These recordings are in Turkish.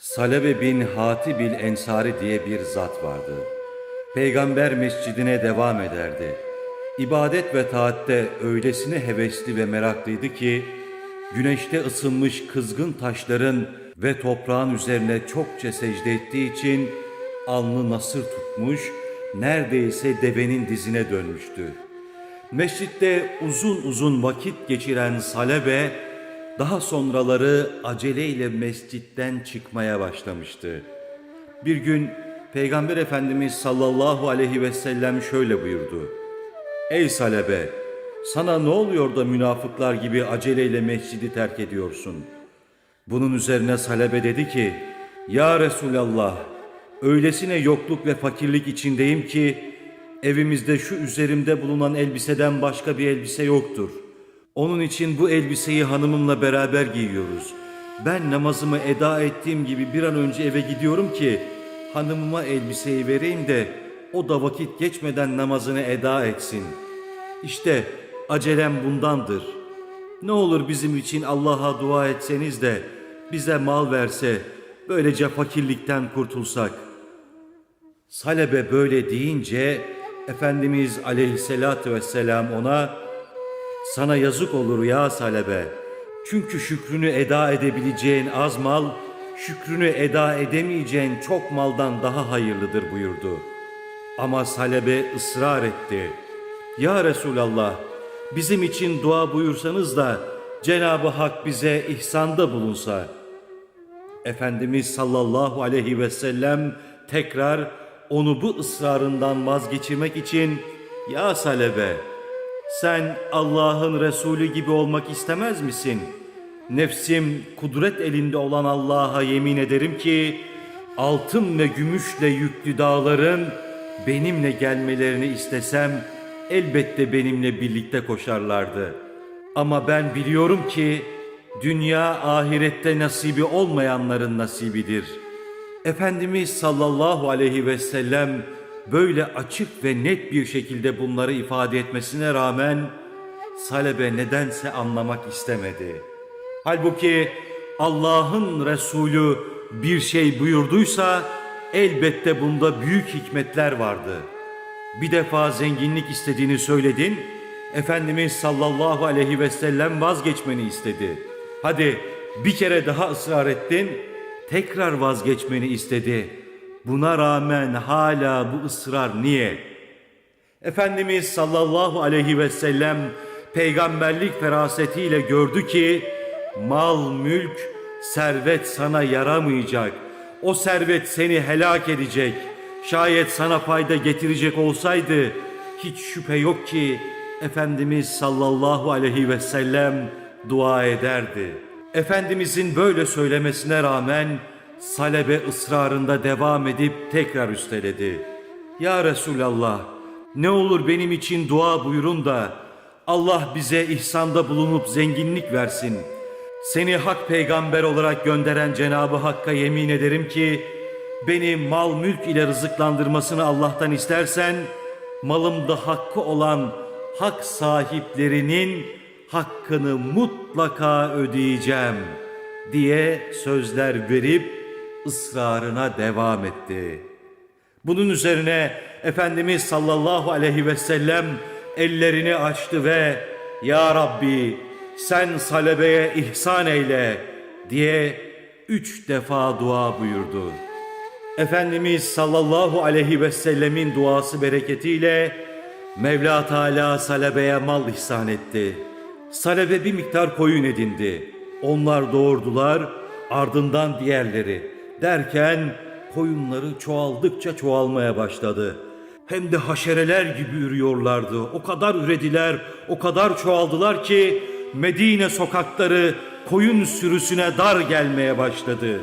Salebe bin Hatibil Ensari diye bir zat vardı. Peygamber mescidine devam ederdi. İbadet ve taatte öylesine hevesli ve meraklıydı ki, güneşte ısınmış kızgın taşların ve toprağın üzerine çokça secde ettiği için alnı nasır tutmuş, neredeyse devenin dizine dönmüştü. Mescitte uzun uzun vakit geçiren Salebe, daha sonraları aceleyle mescitten çıkmaya başlamıştı. Bir gün Peygamber Efendimiz sallallahu aleyhi ve sellem şöyle buyurdu. Ey Salebe! Sana ne oluyor da münafıklar gibi aceleyle mescidi terk ediyorsun? Bunun üzerine Salebe dedi ki, Ya Resulallah! Öylesine yokluk ve fakirlik içindeyim ki, evimizde şu üzerimde bulunan elbiseden başka bir elbise yoktur. Onun için bu elbiseyi hanımımla beraber giyiyoruz. Ben namazımı eda ettiğim gibi bir an önce eve gidiyorum ki, hanımıma elbiseyi vereyim de o da vakit geçmeden namazını eda etsin. İşte acelem bundandır. Ne olur bizim için Allah'a dua etseniz de bize mal verse, böylece fakirlikten kurtulsak. Salebe böyle deyince Efendimiz aleyhissalatü vesselam ona sana yazık olur ya Salebe. Çünkü şükrünü eda edebileceğin az mal, şükrünü eda edemeyeceğin çok maldan daha hayırlıdır buyurdu. Ama Salebe ısrar etti. Ya Resulallah, bizim için dua buyursanız da Cenab-ı Hak bize ihsanda bulunsa. Efendimiz sallallahu aleyhi ve sellem tekrar onu bu ısrarından vazgeçirmek için Ya Salebe, sen Allah'ın Resulü gibi olmak istemez misin? Nefsim kudret elinde olan Allah'a yemin ederim ki altın ve gümüşle yüklü dağların benimle gelmelerini istesem elbette benimle birlikte koşarlardı. Ama ben biliyorum ki dünya ahirette nasibi olmayanların nasibidir. Efendimiz sallallahu aleyhi ve sellem böyle açık ve net bir şekilde bunları ifade etmesine rağmen Salebe nedense anlamak istemedi. Halbuki Allah'ın Resulü bir şey buyurduysa elbette bunda büyük hikmetler vardı. Bir defa zenginlik istediğini söyledin, Efendimiz sallallahu aleyhi ve sellem vazgeçmeni istedi. Hadi bir kere daha ısrar ettin, tekrar vazgeçmeni istedi. Buna rağmen hala bu ısrar niye? Efendimiz sallallahu aleyhi ve sellem peygamberlik ferasetiyle gördü ki mal, mülk, servet sana yaramayacak. O servet seni helak edecek. Şayet sana fayda getirecek olsaydı hiç şüphe yok ki Efendimiz sallallahu aleyhi ve sellem dua ederdi. Efendimizin böyle söylemesine rağmen Salebe ısrarında devam edip tekrar üsteledi. Ya Resulallah ne olur benim için dua buyurun da Allah bize ihsanda bulunup zenginlik versin. Seni hak peygamber olarak gönderen Cenabı Hakk'a yemin ederim ki beni mal mülk ile rızıklandırmasını Allah'tan istersen malımda hakkı olan hak sahiplerinin hakkını mutlaka ödeyeceğim diye sözler verip ısrarına devam etti. Bunun üzerine Efendimiz sallallahu aleyhi ve sellem ellerini açtı ve Ya Rabbi sen salebeye ihsan eyle diye üç defa dua buyurdu. Efendimiz sallallahu aleyhi ve sellemin duası bereketiyle Mevla Teala Salebe'ye mal ihsan etti. Salebe bir miktar koyun edindi. Onlar doğurdular, ardından diğerleri. Derken koyunları çoğaldıkça çoğalmaya başladı. Hem de haşereler gibi ürüyorlardı. O kadar ürediler, o kadar çoğaldılar ki Medine sokakları koyun sürüsüne dar gelmeye başladı.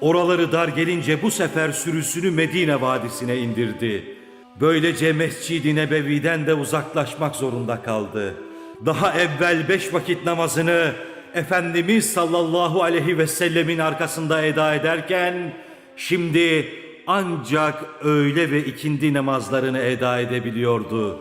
Oraları dar gelince bu sefer sürüsünü Medine vadisine indirdi. Böylece Mescid-i Nebevi'den de uzaklaşmak zorunda kaldı. Daha evvel beş vakit namazını Efendimiz sallallahu aleyhi ve sellemin arkasında eda ederken şimdi ancak öğle ve ikindi namazlarını eda edebiliyordu.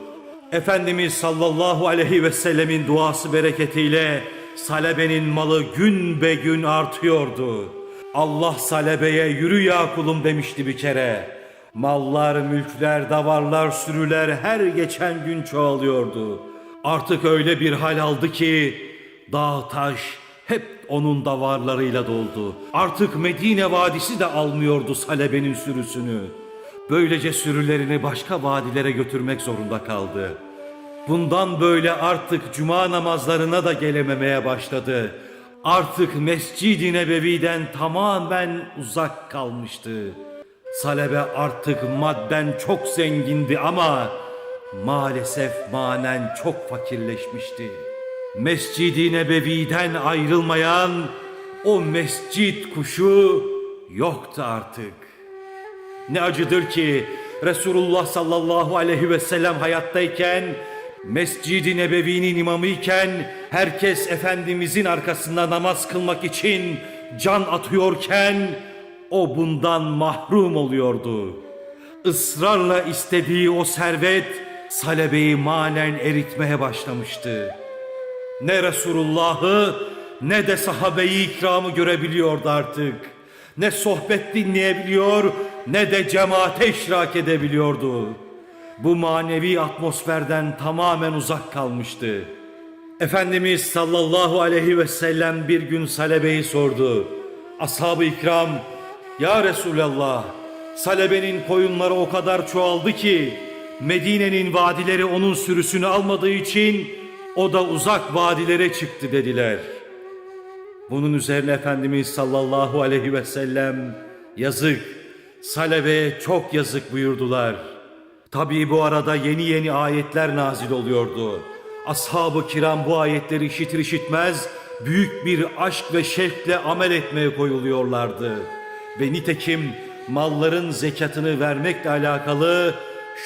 Efendimiz sallallahu aleyhi ve sellemin duası bereketiyle Salebe'nin malı gün be gün artıyordu. Allah salebeye yürü ya kulum demişti bir kere. Mallar, mülkler, davarlar, sürüler her geçen gün çoğalıyordu. Artık öyle bir hal aldı ki dağ taş hep onun davarlarıyla doldu. Artık Medine vadisi de almıyordu salebenin sürüsünü. Böylece sürülerini başka vadilere götürmek zorunda kaldı. Bundan böyle artık cuma namazlarına da gelememeye başladı. Artık Mescid-i Nebevi'den tamamen uzak kalmıştı. Salebe artık madden çok zengindi ama maalesef manen çok fakirleşmişti. Mescid-i Nebevi'den ayrılmayan o mescit kuşu yoktu artık. Ne acıdır ki Resulullah sallallahu aleyhi ve sellem hayattayken Mescid-i Nebevi'nin imamıyken herkes Efendimizin arkasında namaz kılmak için can atıyorken o bundan mahrum oluyordu. Israrla istediği o servet salebeyi manen eritmeye başlamıştı. Ne Resulullah'ı ne de sahabeyi ikramı görebiliyordu artık. Ne sohbet dinleyebiliyor ne de cemaate iştirak edebiliyordu. Bu manevi atmosferden tamamen uzak kalmıştı. Efendimiz sallallahu aleyhi ve sellem bir gün Salebe'yi sordu. Ashab-ı ikram, Ya Resulallah, Salebe'nin koyunları o kadar çoğaldı ki, Medine'nin vadileri onun sürüsünü almadığı için o da uzak vadilere çıktı dediler. Bunun üzerine Efendimiz sallallahu aleyhi ve sellem yazık, Salebe'ye çok yazık buyurdular. Tabii bu arada yeni yeni ayetler nazil oluyordu. Ashab-ı kiram bu ayetleri işitir işitmez büyük bir aşk ve şevkle amel etmeye koyuluyorlardı. Ve nitekim malların zekatını vermekle alakalı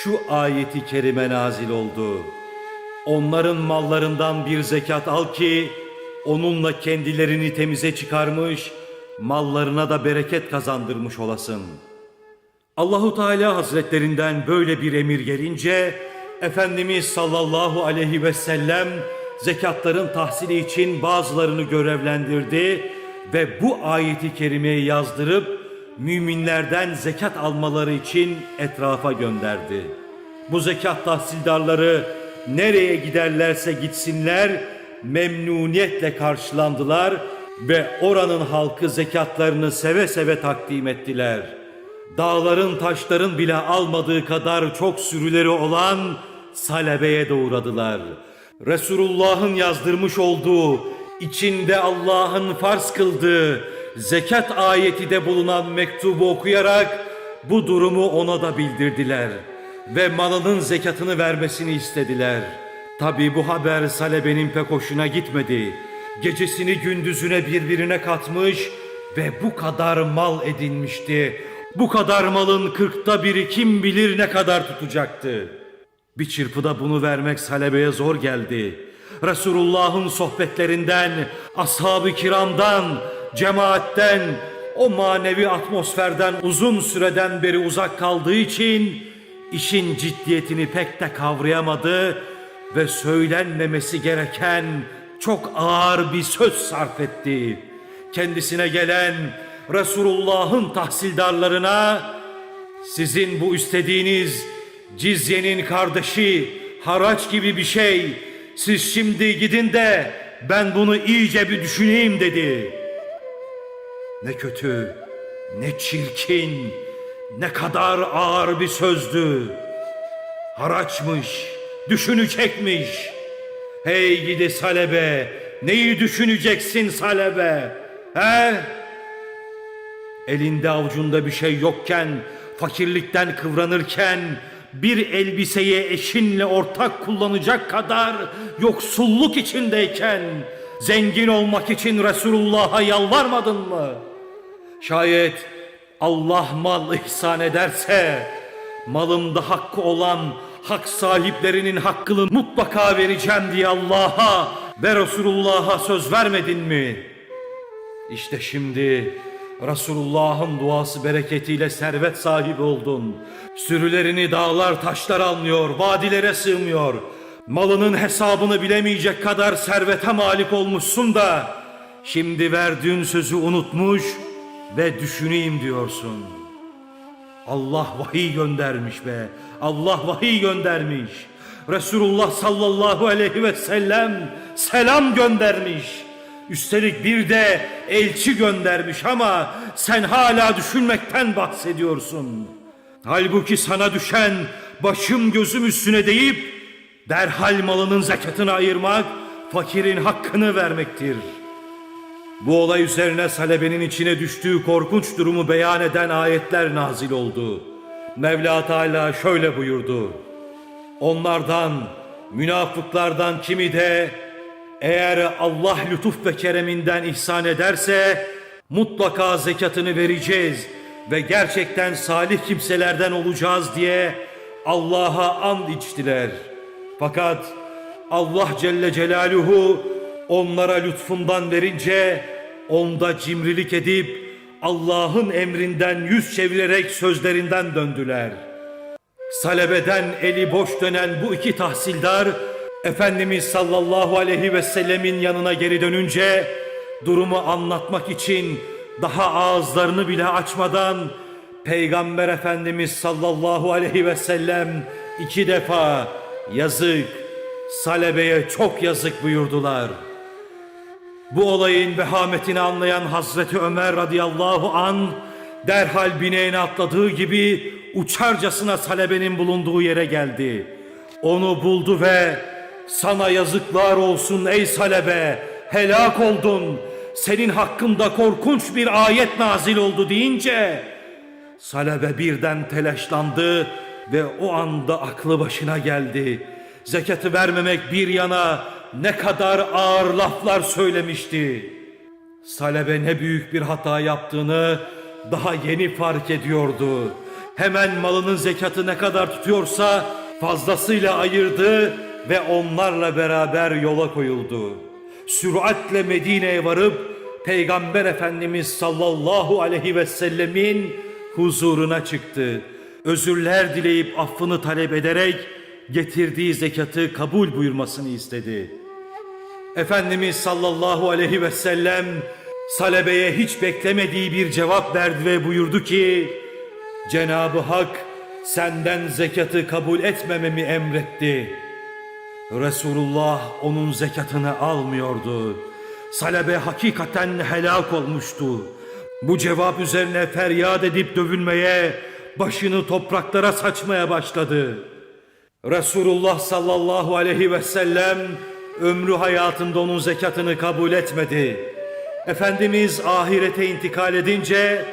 şu ayeti kerime nazil oldu. Onların mallarından bir zekat al ki onunla kendilerini temize çıkarmış, mallarına da bereket kazandırmış olasın. Allahu Teala Hazretlerinden böyle bir emir gelince Efendimiz sallallahu aleyhi ve sellem zekatların tahsili için bazılarını görevlendirdi ve bu ayeti kerimeyi yazdırıp müminlerden zekat almaları için etrafa gönderdi. Bu zekat tahsildarları nereye giderlerse gitsinler memnuniyetle karşılandılar ve oranın halkı zekatlarını seve seve takdim ettiler. Dağların taşların bile almadığı kadar çok sürüleri olan salebeye doğradılar. Resulullah'ın yazdırmış olduğu, içinde Allah'ın farz kıldığı zekat ayeti de bulunan mektubu okuyarak bu durumu ona da bildirdiler ve malının zekatını vermesini istediler. Tabi bu haber Salebe'nin pek hoşuna gitmedi. Gecesini gündüzüne birbirine katmış ve bu kadar mal edinmişti. Bu kadar malın kırkta biri kim bilir ne kadar tutacaktı. Bir çırpıda bunu vermek Salebe'ye zor geldi. Resulullah'ın sohbetlerinden, ashab-ı kiramdan, cemaatten, o manevi atmosferden uzun süreden beri uzak kaldığı için işin ciddiyetini pek de kavrayamadı ve söylenmemesi gereken çok ağır bir söz sarf etti. Kendisine gelen Resulullah'ın tahsildarlarına sizin bu istediğiniz cizyenin kardeşi haraç gibi bir şey siz şimdi gidin de ben bunu iyice bir düşüneyim dedi. Ne kötü, ne çirkin, ne kadar ağır bir sözdü. Haraçmış, düşünecekmiş. Hey gidi salebe, neyi düşüneceksin salebe? He? Elinde avucunda bir şey yokken, fakirlikten kıvranırken, bir elbiseyi eşinle ortak kullanacak kadar yoksulluk içindeyken, zengin olmak için Resulullah'a yalvarmadın mı? Şayet Allah mal ihsan ederse, malımda hakkı olan hak sahiplerinin hakkını mutlaka vereceğim diye Allah'a ve Resulullah'a söz vermedin mi? İşte şimdi Resulullah'ın duası bereketiyle servet sahibi oldun. Sürülerini dağlar taşlar almıyor, vadilere sığmıyor. Malının hesabını bilemeyecek kadar servete malik olmuşsun da şimdi verdiğin sözü unutmuş, ve düşüneyim diyorsun. Allah vahiy göndermiş be. Allah vahiy göndermiş. Resulullah sallallahu aleyhi ve sellem selam göndermiş. Üstelik bir de elçi göndermiş ama sen hala düşünmekten bahsediyorsun. Halbuki sana düşen başım gözüm üstüne deyip derhal malının zekatını ayırmak, fakirin hakkını vermektir. Bu olay üzerine Salebe'nin içine düştüğü korkunç durumu beyan eden ayetler nazil oldu. Mevla Teala şöyle buyurdu. Onlardan, münafıklardan kimi de eğer Allah lütuf ve kereminden ihsan ederse mutlaka zekatını vereceğiz ve gerçekten salih kimselerden olacağız diye Allah'a and içtiler. Fakat Allah Celle Celaluhu onlara lütfundan verince onda cimrilik edip Allah'ın emrinden yüz çevirerek sözlerinden döndüler. Salebeden eli boş dönen bu iki tahsildar Efendimiz sallallahu aleyhi ve sellemin yanına geri dönünce durumu anlatmak için daha ağızlarını bile açmadan Peygamber Efendimiz sallallahu aleyhi ve sellem iki defa yazık Salebe'ye çok yazık buyurdular. Bu olayın vehametini anlayan Hazreti Ömer radıyallahu an derhal bineğine atladığı gibi uçarcasına Salebe'nin bulunduğu yere geldi. Onu buldu ve sana yazıklar olsun ey Salebe helak oldun senin hakkında korkunç bir ayet nazil oldu deyince Salebe birden telaşlandı ve o anda aklı başına geldi. Zekatı vermemek bir yana ne kadar ağır laflar söylemişti. Salebe ne büyük bir hata yaptığını daha yeni fark ediyordu. Hemen malının zekatı ne kadar tutuyorsa fazlasıyla ayırdı ve onlarla beraber yola koyuldu. Süratle Medine'ye varıp Peygamber Efendimiz sallallahu aleyhi ve sellemin huzuruna çıktı. Özürler dileyip affını talep ederek getirdiği zekatı kabul buyurmasını istedi. Efendimiz sallallahu aleyhi ve sellem Salebe'ye hiç beklemediği bir cevap verdi ve buyurdu ki Cenab-ı Hak senden zekatı kabul etmememi emretti. Resulullah onun zekatını almıyordu. Salebe hakikaten helak olmuştu. Bu cevap üzerine feryat edip dövünmeye, başını topraklara saçmaya başladı. Resulullah sallallahu aleyhi ve sellem ömrü hayatında onun zekatını kabul etmedi. Efendimiz ahirete intikal edince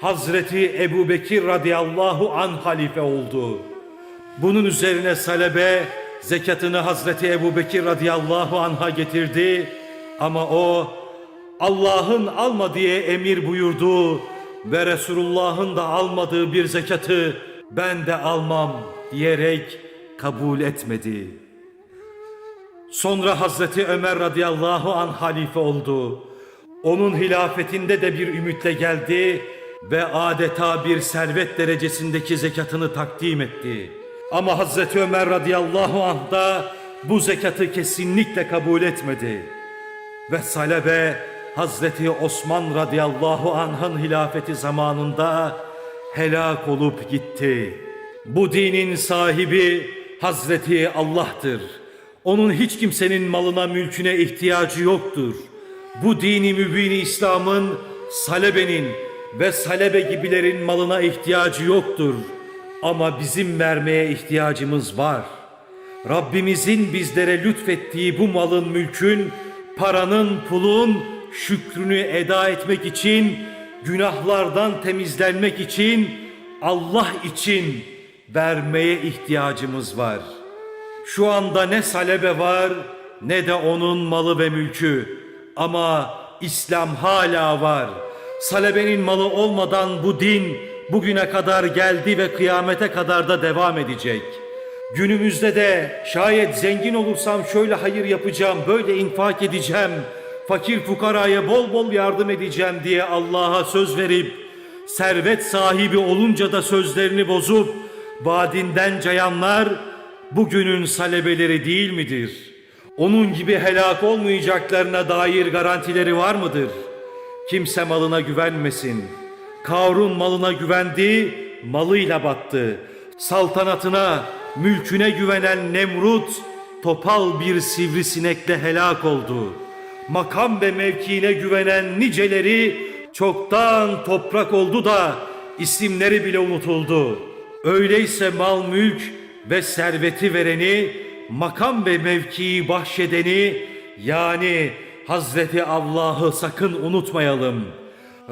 Hazreti Ebu Bekir radıyallahu an halife oldu. Bunun üzerine Salebe zekatını Hazreti Ebu Bekir radıyallahu anh'a getirdi ama o Allah'ın alma diye emir buyurduğu ve Resulullah'ın da almadığı bir zekatı ben de almam diyerek kabul etmedi. Sonra Hazreti Ömer radıyallahu an halife oldu. Onun hilafetinde de bir ümitle geldi ve adeta bir servet derecesindeki zekatını takdim etti. Ama Hazreti Ömer radıyallahu anh da bu zekatı kesinlikle kabul etmedi. Ve Salebe Hazreti Osman radıyallahu anh'ın hilafeti zamanında helak olup gitti. Bu dinin sahibi Hazreti Allah'tır. Onun hiç kimsenin malına mülküne ihtiyacı yoktur. Bu dini mübini İslam'ın Salebe'nin ve Salebe gibilerin malına ihtiyacı yoktur. Ama bizim vermeye ihtiyacımız var. Rabbimizin bizlere lütfettiği bu malın mülkün, paranın, pulun şükrünü eda etmek için, günahlardan temizlenmek için, Allah için vermeye ihtiyacımız var. Şu anda ne salebe var ne de onun malı ve mülkü. Ama İslam hala var. Salebenin malı olmadan bu din bugüne kadar geldi ve kıyamete kadar da devam edecek. Günümüzde de şayet zengin olursam şöyle hayır yapacağım, böyle infak edeceğim, fakir fukaraya bol bol yardım edeceğim diye Allah'a söz verip servet sahibi olunca da sözlerini bozup vaadinden cayanlar bugünün salebeleri değil midir? Onun gibi helak olmayacaklarına dair garantileri var mıdır? Kimse malına güvenmesin. Karun malına güvendi, malıyla battı. Saltanatına, mülküne güvenen Nemrut, topal bir sivrisinekle helak oldu. Makam ve mevkiine güvenen niceleri çoktan toprak oldu da isimleri bile unutuldu. Öyleyse mal mülk ve serveti vereni, makam ve mevkii bahşedeni yani Hazreti Allah'ı sakın unutmayalım.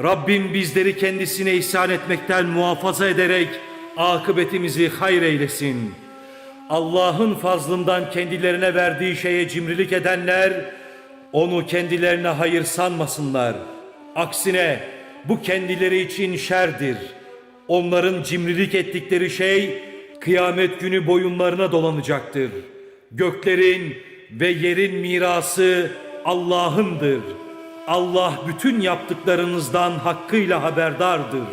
Rabbim bizleri kendisine ihsan etmekten muhafaza ederek akıbetimizi hayır eylesin. Allah'ın fazlından kendilerine verdiği şeye cimrilik edenler onu kendilerine hayır sanmasınlar. Aksine bu kendileri için şerdir. Onların cimrilik ettikleri şey kıyamet günü boyunlarına dolanacaktır. Göklerin ve yerin mirası Allah'ındır. Allah bütün yaptıklarınızdan hakkıyla haberdardır.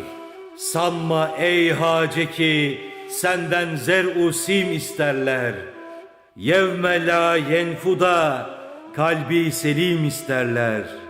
Sanma ey hace ki senden zer sim isterler. Yevme la yenfuda kalbi selim isterler.''